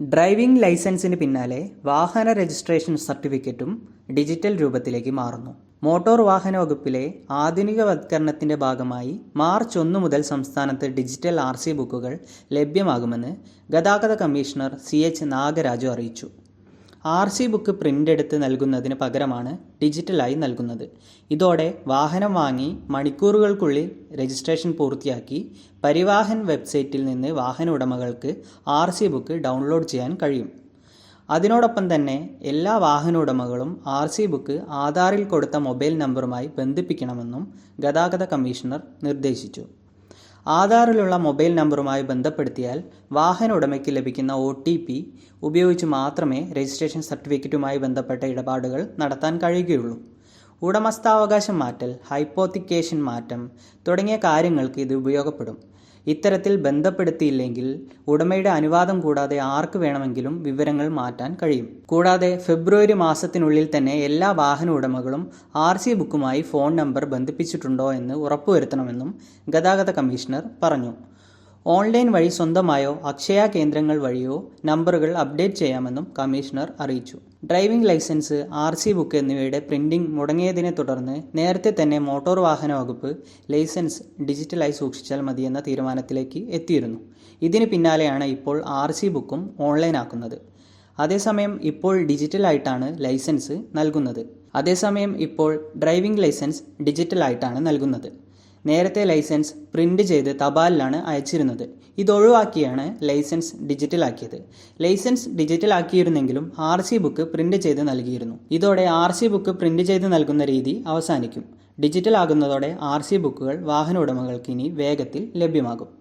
Driving ലൈസൻസിന് പിന്നാലെ വാഹന രജിസ്ട്രേഷൻ സർട്ടിഫിക്കറ്റും ഡിജിറ്റൽ രൂപത്തിലേക്ക് മാറുന്നു. മോട്ടോർ വാഹന വകുപ്പിലെ ആധുനികവത്കരണത്തിന്റെ ഭാഗമായി മാർച്ച് ഒന്ന് മുതൽ സംസ്ഥാനത്ത് ഡിജിറ്റൽ ആർ ബുക്കുകൾ ലഭ്യമാകുമെന്ന് ഗതാഗത കമ്മീഷണർ സി എച്ച് നാഗരാജു അറിയിച്ചു. ആർ സി ബുക്ക് പ്രിന്റ് എടുത്ത് നൽകുന്നതിന് പകരമാണ് ഡിജിറ്റലായി നൽകുന്നത്. ഇതോടെ വാഹനം വാങ്ങി മണിക്കൂറുകൾക്കുള്ളിൽ രജിസ്ട്രേഷൻ പൂർത്തിയാക്കി പരിവാഹൻ വെബ്സൈറ്റിൽ നിന്ന് വാഹന ഉടമകൾക്ക് ആർ സി ബുക്ക് ഡൗൺലോഡ് ചെയ്യാൻ കഴിയും. അതിനോടൊപ്പം തന്നെ എല്ലാ വാഹന ഉടമകളും ആർ സി ബുക്ക് ആധാറിൽ കൊടുത്ത മൊബൈൽ നമ്പറുമായി ബന്ധിപ്പിക്കണമെന്നും ഗതാഗത കമ്മീഷണർ നിർദ്ദേശിച്ചു. ആധാറിലുള്ള മൊബൈൽ നമ്പറുമായി ബന്ധപ്പെടുത്തിയാൽ വാഹന ഉടമയ്ക്ക് ലഭിക്കുന്ന ഒ ടി പി ഉപയോഗിച്ച് മാത്രമേ രജിസ്ട്രേഷൻ സർട്ടിഫിക്കറ്റുമായി ബന്ധപ്പെട്ട ഇടപാടുകൾ നടത്താൻ കഴിയുകയുള്ളൂ. ഉടമസ്ഥാവകാശം മാറ്റൽ ഹൈപ്പോത്തിക്കേഷൻ മാറ്റം തുടങ്ങിയ കാര്യങ്ങൾക്ക് ഇത് ഉപയോഗപ്പെടും. ഇത്തരത്തിൽ ബന്ധപ്പെടുത്തിയില്ലെങ്കിൽ ഉടമയുടെ അനുവാദം കൂടാതെ ആർക്ക് വേണമെങ്കിലും വിവരങ്ങൾ മാറ്റാൻ കഴിയും. കൂടാതെ ഫെബ്രുവരി മാസത്തിനുള്ളിൽ തന്നെ എല്ലാ വാഹന ഉടമകളും ആർ സി ബുക്കുമായി ഫോൺ നമ്പർ ബന്ധിപ്പിച്ചിട്ടുണ്ടോ എന്ന് ഉറപ്പുവരുത്തണമെന്നും ഗതാഗത കമ്മീഷണർ പറഞ്ഞു. ഓൺലൈൻ വഴി സ്വന്തമായോ അക്ഷയ കേന്ദ്രങ്ങൾ വഴിയോ നമ്പറുകൾ അപ്ഡേറ്റ് ചെയ്യാമെന്നും കമ്മീഷണർ അറിയിച്ചു. Driving licence R C book എന്നിവയുടെ പ്രിന്റിംഗ് മുടങ്ങിയതിനെ തുടർന്ന് നേരത്തെ തന്നെ മോട്ടോർ വാഹന വകുപ്പ് ലൈസൻസ് ഡിജിറ്റലായി സൂക്ഷിച്ചാൽ മതിയെന്ന തീരുമാനത്തിലേക്ക് എത്തിയിരുന്നു. ഇതിന് പിന്നാലെയാണ് ഇപ്പോൾ ആർ സി ബുക്കും ഓൺലൈനാക്കുന്നത് അതേസമയം ഇപ്പോൾ ഡിജിറ്റലായിട്ടാണ് ലൈസൻസ് നൽകുന്നത്. അതേസമയം ഇപ്പോൾ ഡ്രൈവിംഗ് ലൈസൻസ് ഡിജിറ്റലായിട്ടാണ് നൽകുന്നത്. നേരത്തെ ലൈസൻസ് പ്രിന്റ് ചെയ്ത് തപാലിലാണ് അയച്ചിരുന്നത്. ഇതൊഴിവാക്കിയാണ് ലൈസൻസ് ഡിജിറ്റലാക്കിയത്. ലൈസൻസ് ഡിജിറ്റലാക്കിയിരുന്നെങ്കിലും ആർ സി ബുക്ക് പ്രിന്റ് ചെയ്ത് നൽകിയിരുന്നു. ഇതോടെ ആർ സി ബുക്ക് പ്രിന്റ് ചെയ്ത് നൽകുന്ന രീതി അവസാനിക്കും. ഡിജിറ്റൽ ആകുന്നതോടെ ആർ സി ബുക്കുകൾ വാഹന ഉടമകൾക്ക് ഇനി വേഗത്തിൽ ലഭ്യമാകും.